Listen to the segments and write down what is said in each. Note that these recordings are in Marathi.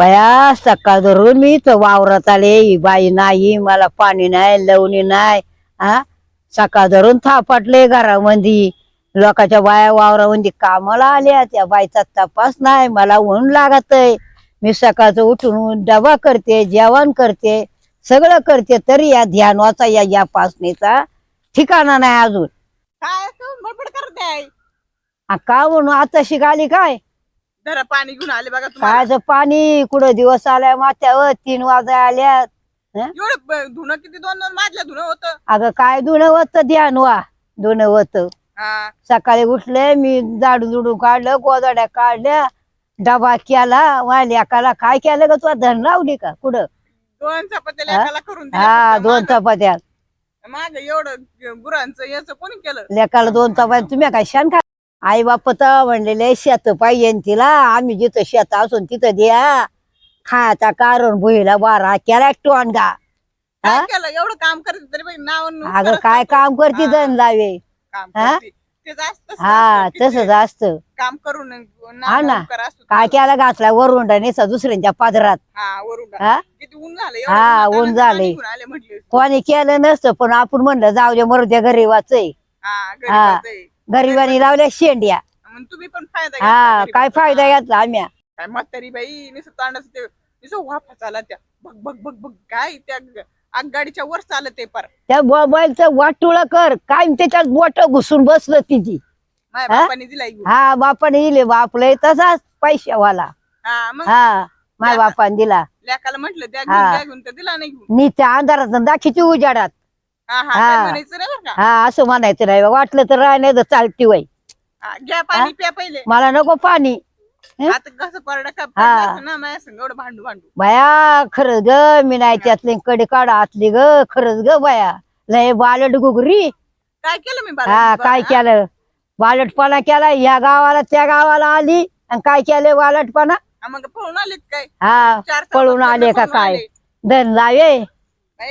बया सकाळ धरून मी तर वावरात आले. ही बाई नाही मला पाणी नाही लवणी नाही. हा सकाळ धरून थापाटले घरामध्ये. लोकांच्या बाया वावरामध्ये कामाला आल्या. त्या बाईचा तपास नाही मला ऊन लागत मी सकाळचं उठून डबा करते जेवण करते सगळं करते. तरी या ध्यानवाचा या या पासणीचा ठिकाणा नाही अजून. काय तू बडबड करते हा, का म्हणून आता शिकाली काय? जरा पाणी घेऊन आले बघा तुम्हाला. कायचं पाणी कुठं दिवस आल्या माथ्यावर तीन वाजा आल्या एवढं ब- धुणं किती दोन दोन माझल्या धुणं होतं? अगं काय धुणं होत? ध्यान वा धुणं होत. हा. सकाळी उठले मी झाडू जुडू काढलं गोदाड्या काढल्या डबा केला वाल्या काला. काय केलं ग तुला? धन लावली का? कुठं? दोन चपात्या हा? करून हा दोन चपात्या. माग एवढं गुरांचं याचं कोणी केलं? लेकाला दोन चपात्या. तुम्ही काय शान खा आई बाप तर म्हणलेले शेत पाहिजे तिला आम्ही जिथं शेत असून तिथं द्या खायचा कारण भुईला बारा केला टोनगा काय? केलं एवढं काम करते तरी बाई नाव न अगं करत काय नाही. काम करते हा. धन लावे काम हा? करते. ते जास्त हा तसंच असतं काम करून हा ना. काय केला घातला वरून नेसा दुसऱ्यांच्या पादरात हा वरून हा किती ऊन झालं हा, झालंय. आले म्हटले कोणी केलं नसतं पण आपण म्हणलं जाऊ दे मरू द्या घरी वाचय हा हा. गरिबांनी लावल्या शेंड्या. मग तुम्ही पण फायदा हा काय. फायदा घेतला आम्ही. काय म्हातारी बाई नुसतं तांडच ते वाफा चालत त्या बघ बघ बघ बघ काय त्या ग- आगगाडीच्या वर चालत ते पर. त्या मोबाईलचं वाटुळ कर. काय त्याच्यात बोट घुसून बसलं तिची. माझ्या हा? बापाने दिला घेऊन. हा बापाने दिले. बापले तसाच पैशावाला. हा मग? हा माझ्या बापाने दिला. लेकाला म्हटलं द्या हा. घेऊन द्या घेऊन तर दिला नाही घेऊन. नी त्या अंधारात दाखीची उजाडात. हा हा हा. म्हणायचं नाही बरं का हा असं म्हणायचं नाही वाटलं तर राह नाही तर चालती वय. हा, घ्या पाणी प्या पहिले. मला नको पाणी. हं? आता कसं परडा का हा. पडलं असं ना माझ्या संग एवढं भांडू भांडू. बाया खरंच ग मी नाही त्यातले कडे काढा आतली ग खरंच ग बाया. लय बालट गुगरी काय केलं मी हा काय केलं? बालटपणा केला या गावाला त्या गावाला आली. आणि काय केलं बालटपणा? मग पळून आलेत काय? हा चार पळून आले का काय? आले. धन लावे.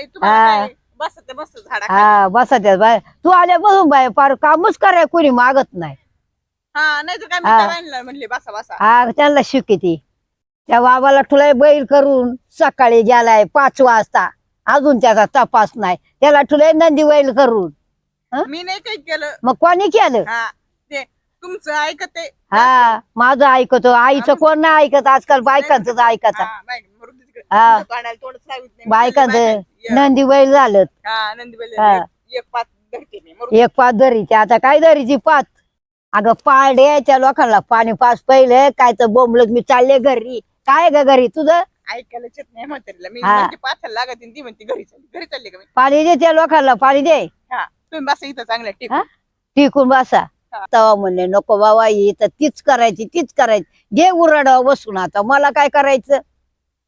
तुम्हाला हा. काय? बस ते मस्त झाडा हा बसा त्यात बाय तू आल्या बसून बाय फार कामच कराय कोणी मागत नाही. हा नाही तर काय मी हा. त्या बाईला म्हणले बसा बसा. हा त्यांना शिकिती त्या बाबाला ठुलाय बैल करून सकाळी गेलाय पाच वाजता. अजून त्याचा तपास नाही. त्याला ठुलाय नंदी बैल करून. मी नाही काही केलं. मग कोणी केलं? हा ते तुमचं ऐकते हा माझं ऐकतो. आईचं कोण नाही ऐकत? आजकाल बायकांच ऐकत हा, बाई. हा. लावीत नाही. बायकांच बायकांचं. नंदी बैल झालं हा, नंदीबाई हा. एक- एक पाच धरते मी मरू दे. एक पाच धरीची आता काय धरीची पाच अगं पाड्या त्या लोकांना पाणी पाच पहिले काय तर बोंबलत मी चालले घरी काय ग घरी तुझं ऐकायला येत नाही म्हातारीला मी हा. म्हणते पाथाला लागत ती म्हणते घरी चालली घरी चालली का मी पाणी दे त्या लोकांना पाणी दे हा तुम्ही बसा इथं चांगल्या टिक हा? टिकून बसा. तवा म्हणले नको बाबा ही तर तीच करायची तीच करायची घे उराडावर बसून आता मला काय करायचं